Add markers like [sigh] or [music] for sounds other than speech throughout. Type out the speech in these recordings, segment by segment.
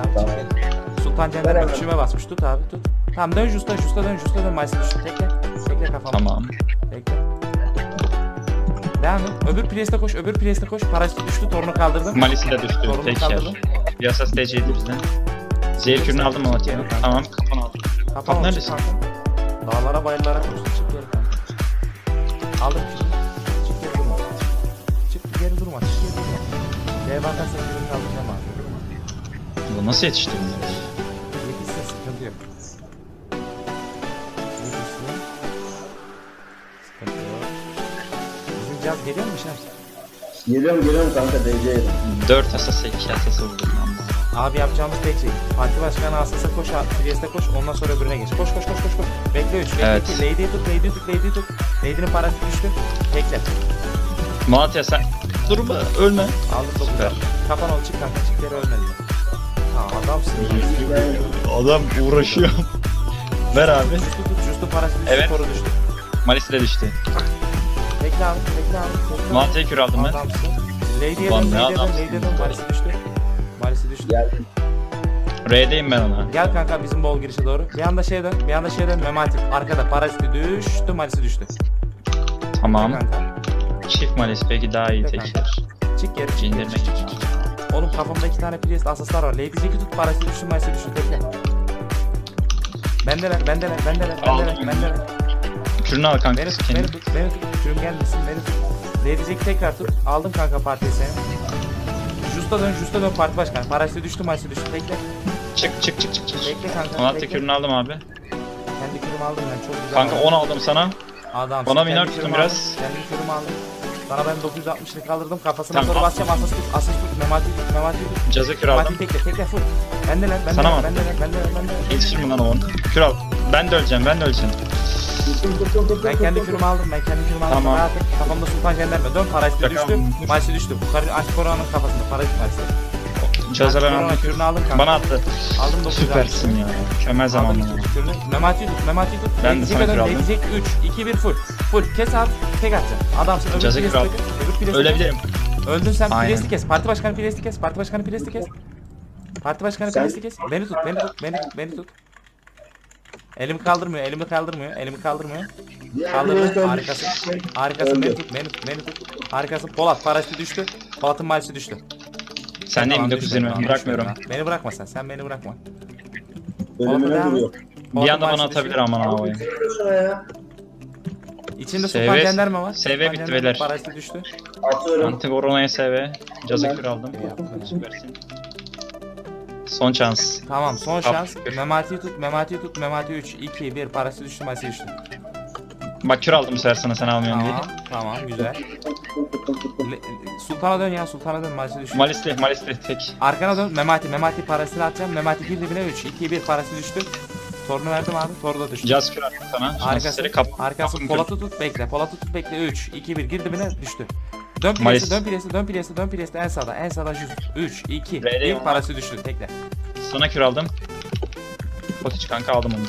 abi Tamam. Sultan Cender'e hemen. küçüğüme basmış tut abi tut. Tamam dön Just'a Just'a dön Just'a dön Mayıs'a düştü tekle. Tekle kafama. Tamam. Bekle. Devam et. Öbür prieste koş, öbür prieste koş. Paraşüt düştü, torunu kaldırdım. Malisi de düştü. Torunu Tek yer. kaldırdım. Yasas TC'ydi bizden. Zehir kürünü aldım ama. Tamam kapan aldım. Kapan Kap olsun neredesin? Dağlara bayırlara koştu. Çık geri kanka. Aldım şimdi. Çık geri durma. Çık geri durma. Çık geri durma. Şeye bakarsan birini alacağım abi. Bu nasıl yetiştirdin? ya? Yetişsin sıkıntı yok. Yetişsin. Sıkıntı yok. Bizim cihaz geliyor mu Şems? Geliyorum geliyorum kanka DC yedim. 4 asası 2 asası vurdum ben. Abi yapacağımız tek şey. Parti başkanı Asas'a koş, Priest'e koş, ondan sonra öbürüne geç. Koş koş koş koş koş. Bekle 3, bekle Evet. 2. Lady'yi tut, Lady'yi tut, Lady'yi tut. Lady'nin parası düştü. Bekle. Malatya sen durma ölme. Aldım topu. Süper. Kafan ol, çık kanka, çık geri ölmedi. Adamsın. Adam uğraşıyor. [laughs] Ver abi. Justu tut, Justu parası düştü, Evet. koru düştü. Malisi de düştü. Bekle abi, bekle abi. bekle. Malatya'ya kür aldım ben. Adamsın. Lady'ye Lan dön, ne Lady'ye dön, adamsın Lady'ye dön. Marisi düştü. Marisi düştü. Geldim. R'deyim ben ona. Gel kanka bizim bol girişe doğru. Bir anda şeye dön, bir anda şeye dön. Memati arkada parası düştü, Marisi düştü. Tamam. Kanka. Çift Malis peki daha iyi Bekle tek kanka. yer. Çık geri çık geri çık, çık. Oğlum kafamda iki tane priest asaslar var. Lady Jack'i tut parası düştü mayısı düştü tekle. Bendeler bendeler bendeler bendeler Aldım. bendeler. Kürünü al kanka. Beni tut beni tut beni tut. Şurum gelmesin beni tut. Lady Jack'i tekrar tut. Aldım kanka partiyi seni. Justa dön Justa dön parti başkanı. Parası düştü mayısı düştü tekle. Çık çık çık çık çık. Bekle kanka. Malatya bekle. kürünü aldım abi. Kendi kürümü aldım ben çok güzel. Kanka aldım. 10 aldım sana. Adam. Bana kendi minör tutun biraz. Kendi kürümü aldım. Sana ben 960'lık kaldırdım kafasına Tamam, doğru al. basacağım asas tut asas tut memati tut memati tut. Cazı kür aldım. tekle tekle full. Bendeler bendeler Sana mı? bendeler bendeler bendeler. Yetişir mi lan o 10? Kür al. Ben de öleceğim ben de öleceğim. Ben kendi kürümü aldım ben kendi kürümü aldım. Tamam. Rahatım. Kafamda sultan jenderme. Dön parası Bakalım. düştü. Maçı düştü. Bu karı aç koronanın kafasında parası maçı. Cazı ben aldım. Kürünü aldım kanka. Bana attı. Aldım 9 Süpersin ya. Kömez Aldım zamanla. ikinci kürünü. Memati tut Memati tut. Ben de sana kür aldım. Edecek 3 2 1 full. Full kes at tek atacaksın. Adamsın öbür Cazı kür al. tek- öbür pilesi Ölebilirim. Öldün sen pilesi kes. Parti başkanı pilesi kes. Parti başkanı pilesi kes. Parti başkanı pilesi kes. Beni tut, beni tut, beni tut, beni tut. Elimi kaldırmıyor, elimi kaldırmıyor, elimi kaldırmıyor. Kaldırdı. Harikasın. Harikasın. Beni tut, beni tut, beni tut. Harikasın. Polat paraşütü düştü. Polat'ın malisi düştü. Sen değil Tamam, 1920 düşmedi, tamam, bırakmıyorum. Beni bırakma sen, sen beni bırakma. Ölümüne. Bir anda bana atabilir aman havayı. İçinde SV Sultan Cenderme var. SV Sultan bitti beyler. Paraşütü düştü. Atıyorum. Anti Korona'ya SV. Cazı kür aldım. Süpersin. Son şans. Tamam son Kap. şans. Memati'yi tut, Memati'yi tut, Memati 3, 2, 1 parası düştü, malisi düştü. Bak kür aldım bu sefer sana sen almıyorsun diye. Tamam, tamam güzel. Le- Sultan'a dön ya, Sultan'a dön, malisi düştü. Malisli, Malisli tek. Arkana dön, Memati, Memati parasını atacağım. Memati gir dibine 3, 2, 1 parası düştü. Torunu verdim abi, toru da düştü. Caz kür attım sana. Şansları kap. Arkası kapım Polat'ı tut, bekle. Polat'ı tut, bekle. 3, 2, 1 gir dibine düştü. Dön pilesi, dön pilesi, dön pilesi, dön pilesi. En sağda, en sağda just. 3, 2, R'deyim 1 ama. parası düştü. Tekle. Sana kür aldım. Potiç kanka aldım onu.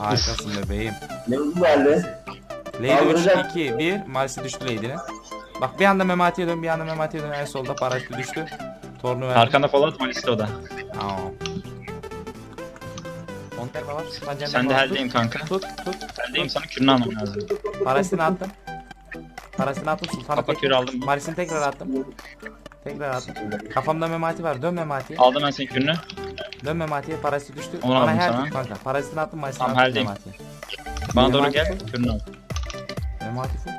Harikasın bebeğim. Ne hızlı geldi. Lady Kaldıracağım. 3, 2, 1. Malisi düştü Lady'nin. Bak bir anda Memati'ye dön, bir anda Memati'ye dön. En solda parası düştü. Torunu verdim. Arkanda Polat Malisli o da. Tamam. Onlar da var. Sultan Cennet Sen de heldeyim kanka. Tut, tut. Heldeyim sana kürünü almam lazım. Parasını attım. Parasını attım. Sultan'a Kapa kür aldım. Marisini tekrar attım. Tekrar attım. Kafamda Memati var. Dön Memati'ye. Aldım ben senin kürünü. Dön Memati'ye. Parası düştü. Onu Bana aldım her sana. tut kanka. Parasını attım. Marisini Tamam. Memati'ye. Bana doğru gel. Kürünü al. Memati full.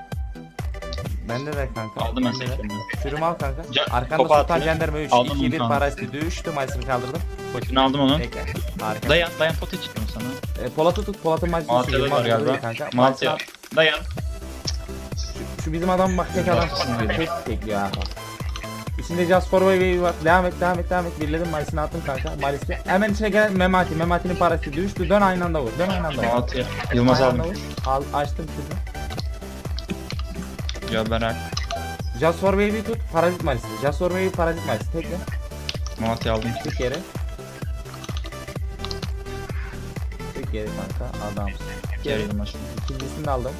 Bende de kanka. Aldım ben Bende de. kürünü. Kürümü al kanka. Ca- Arkanda topa Sultan attı. Cenderme 3, Aldım 2, onu 1 kanka. parası düştü. Marisini kaldırdım. Kürünü aldım onun. Bekle. Harika. Dayan dayan Potiç çıktım sana. E, Polat'ı tut. Polat'ın Malatya'da düşüyor. var galiba. kanka. Malatya. Dayan. Şu, şu bizim adam bak tek adam tutuyor. Tek tek ya. İçinde Just for Wave var. Devam et devam et devam et. Birledim Malis'ini attım kanka. Malis'te. Hemen içine gel Memati. Memati'nin parası düştü. Dön aynı anda vur. Dön aynı anda vur. Malatya. Yılmaz Aynı anda vur. Al, açtım kızı. Göberak. Just for Wave'i tut. Parazit Malis'te. Just for Wave Parazit Malis'te. Tekle. Malatya aldım. Tık yere. Tık yere kanka. Adam. Geri Yılmaz. İkincisini de aldım.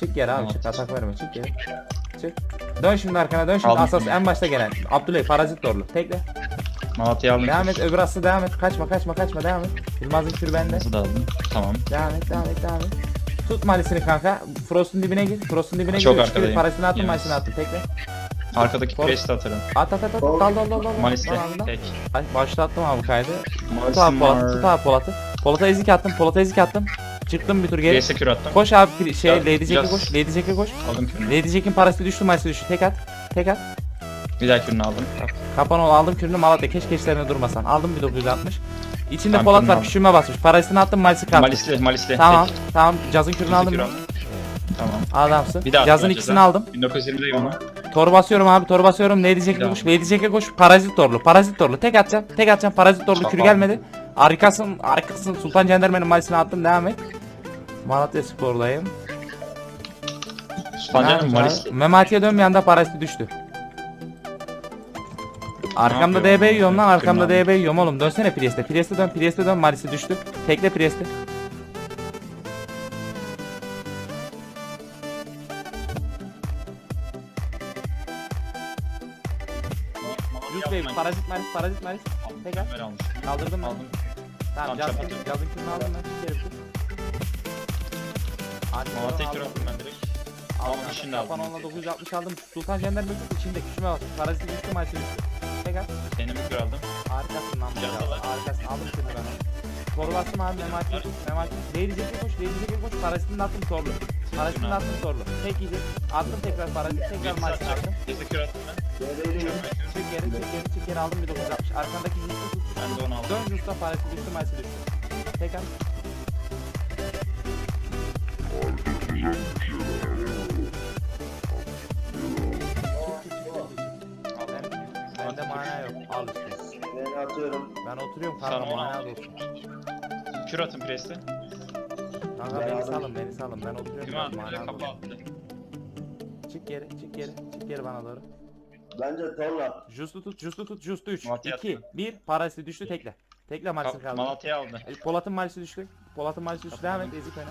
Çık yere abi çık. Atak verme. Çık yere. çık. Dön şimdi arkana dön şimdi Aldım. asas en başta gelen. Abdüley parazit doğru. Tekle. Malatya'yı aldım. Devam et öbür aslı devam et. Kaçma kaçma kaçma devam et. Yılmaz'ın kürü bende. Nasıl da aldım? Tamam. Devam et devam et devam et. Tut malisini kanka. Frost'un dibine gir. Frost'un dibine Çok gir. Arkadayım. Parasını attın Yemez. malisini attın. Tekle. Arkadaki presi de atarım. At at at at. Dal dal dal dal. dal. Malis'te tek. Ay, Başlattım abi kaydı. Tut abi Polat. var. Tut abi Polat'ı. Polat'a ezik attım. Polat'a ezik attım. Çıktım bir tur geri. Presi kür attım. Koş abi pri- şey Ya, Lady Jack'e koş. Lady Jack'e koş. Aldım kürünü. Lady Jack'in parası düştü malisi düştü. Tek at. Tek at. Bir daha kürünü aldım. Kapan ol aldım kürünü Malatya keşke işlerine durmasan. Aldım bir 960. İçinde Tamam, Polat kürünü var aldım. küçülme basmış. Parasını attım malisi kalktı. Malisli, Malisli. Tamam Tek. tamam cazın kürünü aldım. kür aldım. Tamam. Adamsın. Bir daha Cazın ikisini ceza. aldım. 1920'deyim onu. Tor basıyorum abi tor basıyorum. Lady Jack'e koş. Lady Jack'e koş. Parazit torlu. Parazit torlu. Tek atacağım. Tek atacağım. Parazit torlu. Kür Tamam. gelmedi. Arkasın. Arkasın. Sultan Cenderme'nin malisini attım. Devam et. Malatya Spor'dayım. Abi. Memati'ye dön bir anda paraziti düştü. Arkamda? DB yiyorum lan arkamda. DB yiyorum oğlum dönsene Priest'e Priest'e dön Priest'e dön Malisi düştü Tekle Priest'e Yus Bey parazit Malis parazit Malis Tek at Ömer almış. kaldırdım ben Aldım. Tamam Tamam, Cazın çapatıyorum. Cazın kürünü aldım ben Malatya'yı kür attım ben direkt. Şimdi Kapan aldım. onunla 960 aldım Sultan Jender Mekut içinde küçüme bas Parazit düştü Malisi düştü Tek at Kendimi kür aldım. Harikasın lan bu ya. Canlı lan. Harikasın. Aldım şimdi ben onu. Bastım abi Memati. Memati. Değilecek'e koş. Değilecek'e koş. Parasını attım torlu. Parasını attım torlu. Tek yedi. Attım tekrar parayı. Tekrar maçı attım. Presi kür attım ben. Çık geri çık geri çık geri aldım bir 960. Arkandaki Jus'u tut. Ben de onu aldım. Dön Jus'ta parası düştü maçı düştü. Tekrar. Ben- Bende mana yok. Al işte. Ben atıyorum. Ben oturuyorum Sana kanka onu mana olsun. Kür atın presi. Kanka Ben beni aldım. salın beni salın ben oturuyorum. Attı? mana Kapı olsun. attı. Çık geri, çık geri, çık geri bana doğru. Bence torla. Justu tut, justu tut, justu 3, Malatya 2, attı. 1, parası düştü tekle. Tekle malisi Kap- kaldı. Malatya'yı aldı. E, Polat'ın malisi düştü. Polat'ın malisi düştü. Devam et, ezik öne.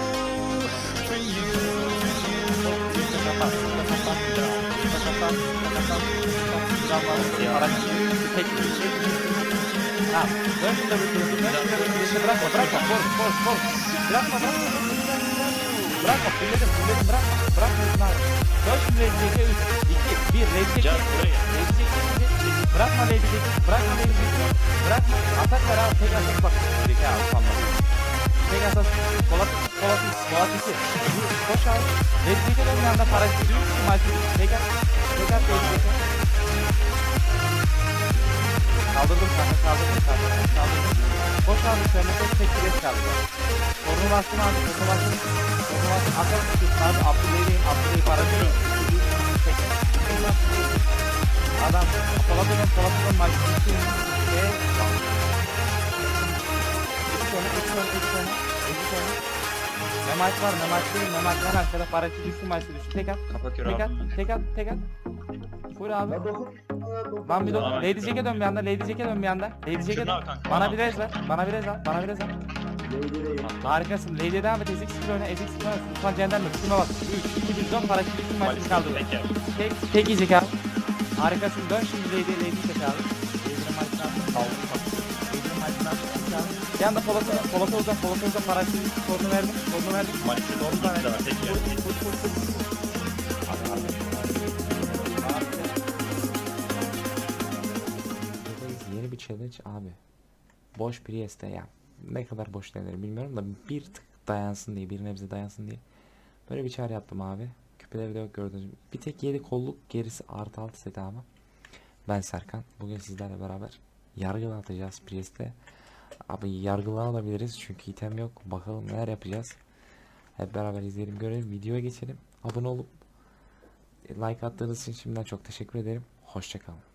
Tek, Tamam. Dön şimdi bir turunu. Dön şimdi bir turunu. Bırakma, bırakma. Koş, koş, koş. Bırakma, bırakma. Bırakma, fulledim, fulledim. Bırakma, bırakma. Bırakma. Dön şimdi Lady Jack'e 3, 2, 1. Lady Jack'e Can buraya. Lady Jack'e Bırakma Lady Jack'e. Bırakma Lady Jack'e. Bırakma. Atak ver abi. Tek atak bak. Jack'e abi. Tamam. Tek atak. Polat, Polat, Polat 2. Koş abi. Lady Jack'e dön bir anda parası düğün. Maçı. Tek at. Tek at Lady Jack'e. Kaldırdım kanka kaldırdım kanka kaldırdım. Koş abi şöyle koş tek bir kaldı. Korunu bastım abi korunu bastım. Korunu bastım. Atarım tutuyorsun abi Abdüley'in Abdüley'i para veriyor. Tek. Adam Polat'ın Polat'ın maçı bitti. Ve İki tane, iki tane, iki tane, iki tane. Memaç var, Memaç değil, Memaç var arkada parası düştü, maçı düştü. Tek at, Kapa kür tek at, aldım ben. tek at, tek at. Full abi. Dokun. La dokun. Bir Tamam. Lady Jack'e dön bir anda. Lady Jack'e dön bir anda. Lady Jack'e dön. al kanka, Bana al. bir rez ver. Bana bir rez al. Bana bir rez al. Harikasın. Lady'e devam et. Ezik sıfır öne. Ezik sıfır öne. Sultan Cenderme. Kısma bak. 3, 2, 1. Dön. Para çıktı. Maçı Malisli kaldı. tek yer. Tek, tek yiyecek abi. Harikasın. Dön şimdi Lady'e. Lady'yi çek abi. Lady'nin maçını al. Al. Bir anda Polat'a Polat'a uzan. Polat'a uzan. Para çıktı. Sorunu verdim. Sorunu verdim. Malisli Sorunu da verdim. tek yer. Yeni bir challenge abi. Boş Priest'e ya. Ne kadar boş denir bilmiyorum da bir tık dayansın diye, bir nebze dayansın diye. Böyle bir çağrı yaptım abi. Küpeleri de yok gördüğünüz gibi. Bir tek 7 kolluk gerisi artı 6 seti ama. Ben Serkan. Bugün sizlerle beraber yargılı atacağız Priest'e. Abi yargılı alabiliriz çünkü item yok. Bakalım neler yapacağız. Hep beraber izleyelim görelim. Videoya geçelim. Abone olup Like attığınız için şimdiden çok teşekkür ederim. Hoşçakalın.